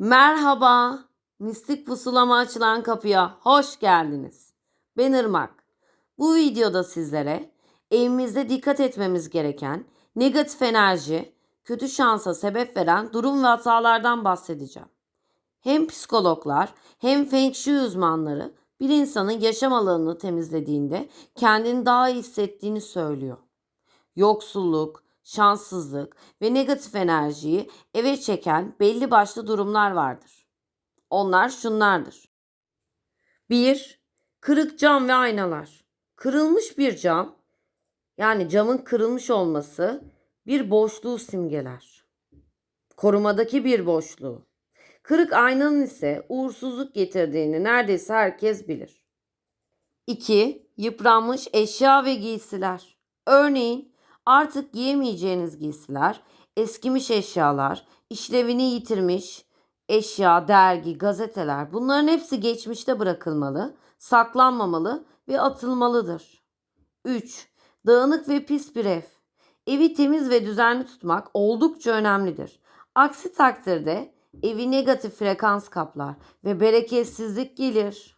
Merhaba. Mistik pusulama açılan kapıya hoş geldiniz. Ben Irmak. Bu videoda sizlere evimizde dikkat etmemiz gereken negatif enerji, kötü şansa sebep veren durum ve hatalardan bahsedeceğim. Hem psikologlar hem feng shui uzmanları bir insanın yaşam alanını temizlediğinde kendini daha iyi hissettiğini söylüyor. Yoksulluk, şanssızlık ve negatif enerjiyi eve çeken belli başlı durumlar vardır. Onlar şunlardır. 1. Kırık cam ve aynalar. Kırılmış bir cam, yani camın kırılmış olması bir boşluğu simgeler. Korumadaki bir boşluğu. Kırık aynanın ise uğursuzluk getirdiğini neredeyse herkes bilir. 2. Yıpranmış eşya ve giysiler. Örneğin artık giyemeyeceğiniz giysiler, eskimiş eşyalar, işlevini yitirmiş eşya, dergi, gazeteler bunların hepsi geçmişte bırakılmalı, saklanmamalı ve atılmalıdır. 3. Dağınık ve pis bir ev. Evi temiz ve düzenli tutmak oldukça önemlidir. Aksi takdirde evi negatif frekans kaplar ve bereketsizlik gelir.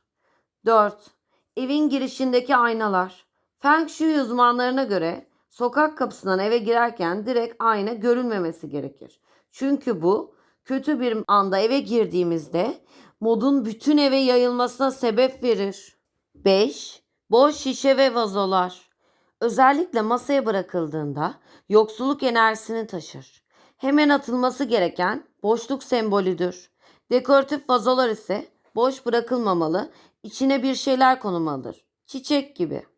4. Evin girişindeki aynalar. Feng Shui uzmanlarına göre sokak kapısından eve girerken direkt ayna görülmemesi gerekir. Çünkü bu kötü bir anda eve girdiğimizde modun bütün eve yayılmasına sebep verir. 5. Boş şişe ve vazolar. Özellikle masaya bırakıldığında yoksulluk enerjisini taşır. Hemen atılması gereken boşluk sembolüdür. Dekoratif vazolar ise boş bırakılmamalı, içine bir şeyler konulmalıdır. Çiçek gibi.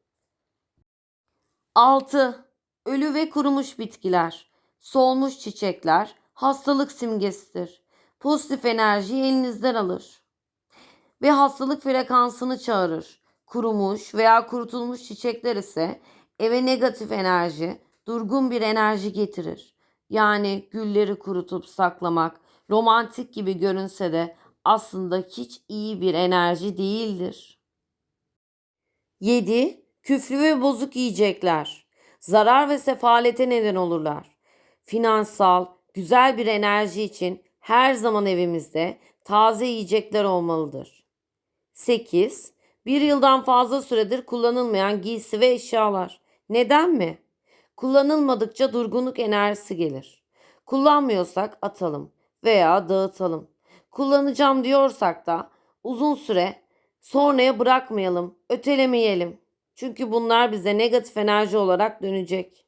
6. Ölü ve kurumuş bitkiler. Solmuş çiçekler hastalık simgesidir. Pozitif enerjiyi elinizden alır ve hastalık frekansını çağırır. Kurumuş veya kurutulmuş çiçekler ise eve negatif enerji, durgun bir enerji getirir. Yani gülleri kurutup saklamak romantik gibi görünse de aslında hiç iyi bir enerji değildir. 7. Küflü ve bozuk yiyecekler. Zarar ve sefalete neden olurlar. Finansal, güzel bir enerji için her zaman evimizde taze yiyecekler olmalıdır. 8. Bir yıldan fazla süredir kullanılmayan giysi ve eşyalar. Neden mi? Kullanılmadıkça durgunluk enerjisi gelir. Kullanmıyorsak atalım veya dağıtalım. Kullanacağım diyorsak da uzun süre sonraya bırakmayalım, ötelemeyelim. Çünkü bunlar bize negatif enerji olarak dönecek.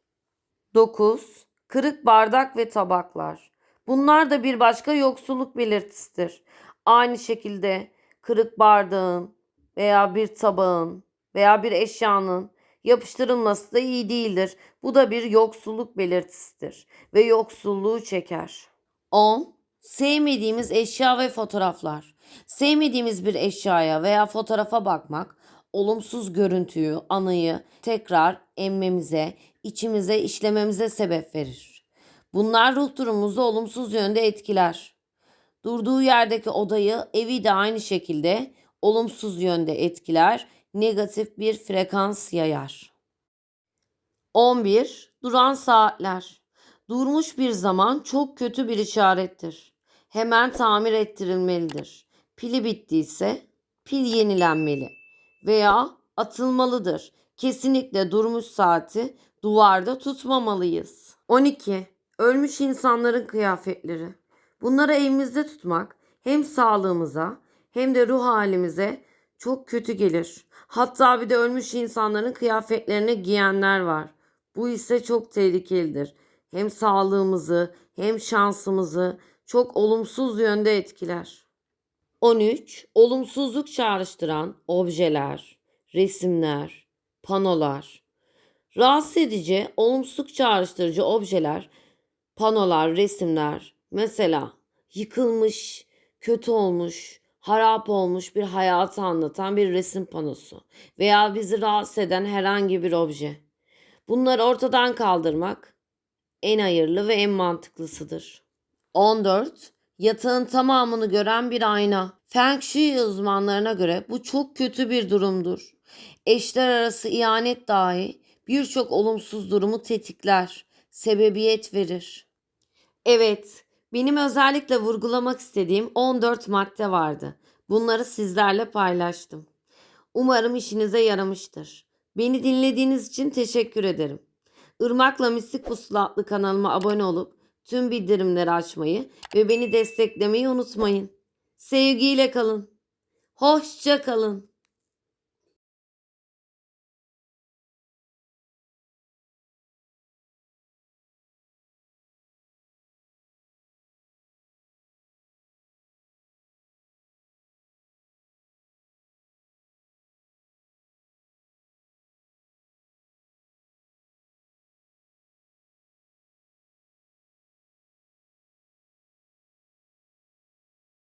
9. Kırık bardak ve tabaklar. Bunlar da bir başka yoksulluk belirtisidir. Aynı şekilde kırık bardağın veya bir tabağın veya bir eşyanın yapıştırılması da iyi değildir. Bu da bir yoksulluk belirtisidir ve yoksulluğu çeker. 10. Sevmediğimiz eşya ve fotoğraflar. Sevmediğimiz bir eşyaya veya fotoğrafa bakmak olumsuz görüntüyü, anıyı tekrar emmemize, içimize işlememize sebep verir. Bunlar ruh durumumuzu olumsuz yönde etkiler. Durduğu yerdeki odayı, evi de aynı şekilde olumsuz yönde etkiler, negatif bir frekans yayar. 11. Duran saatler. Durmuş bir zaman çok kötü bir işarettir. Hemen tamir ettirilmelidir. Pili bittiyse pil yenilenmeli veya atılmalıdır. Kesinlikle durmuş saati duvarda tutmamalıyız. 12. Ölmüş insanların kıyafetleri. Bunları evimizde tutmak hem sağlığımıza hem de ruh halimize çok kötü gelir. Hatta bir de ölmüş insanların kıyafetlerini giyenler var. Bu ise çok tehlikelidir. Hem sağlığımızı hem şansımızı çok olumsuz yönde etkiler. 13. Olumsuzluk çağrıştıran objeler, resimler, panolar. Rahatsız edici, olumsuzluk çağrıştırıcı objeler, panolar, resimler. Mesela yıkılmış, kötü olmuş, harap olmuş bir hayatı anlatan bir resim panosu veya bizi rahatsız eden herhangi bir obje. Bunları ortadan kaldırmak en hayırlı ve en mantıklısıdır. 14. Yatağın tamamını gören bir ayna. Feng Shui uzmanlarına göre bu çok kötü bir durumdur. Eşler arası ihanet dahi birçok olumsuz durumu tetikler, sebebiyet verir. Evet, benim özellikle vurgulamak istediğim 14 madde vardı. Bunları sizlerle paylaştım. Umarım işinize yaramıştır. Beni dinlediğiniz için teşekkür ederim. Irmak'la Mistik Pusula adlı kanalıma abone olup tüm bildirimleri açmayı ve beni desteklemeyi unutmayın. Sevgiyle kalın. Hoşça kalın.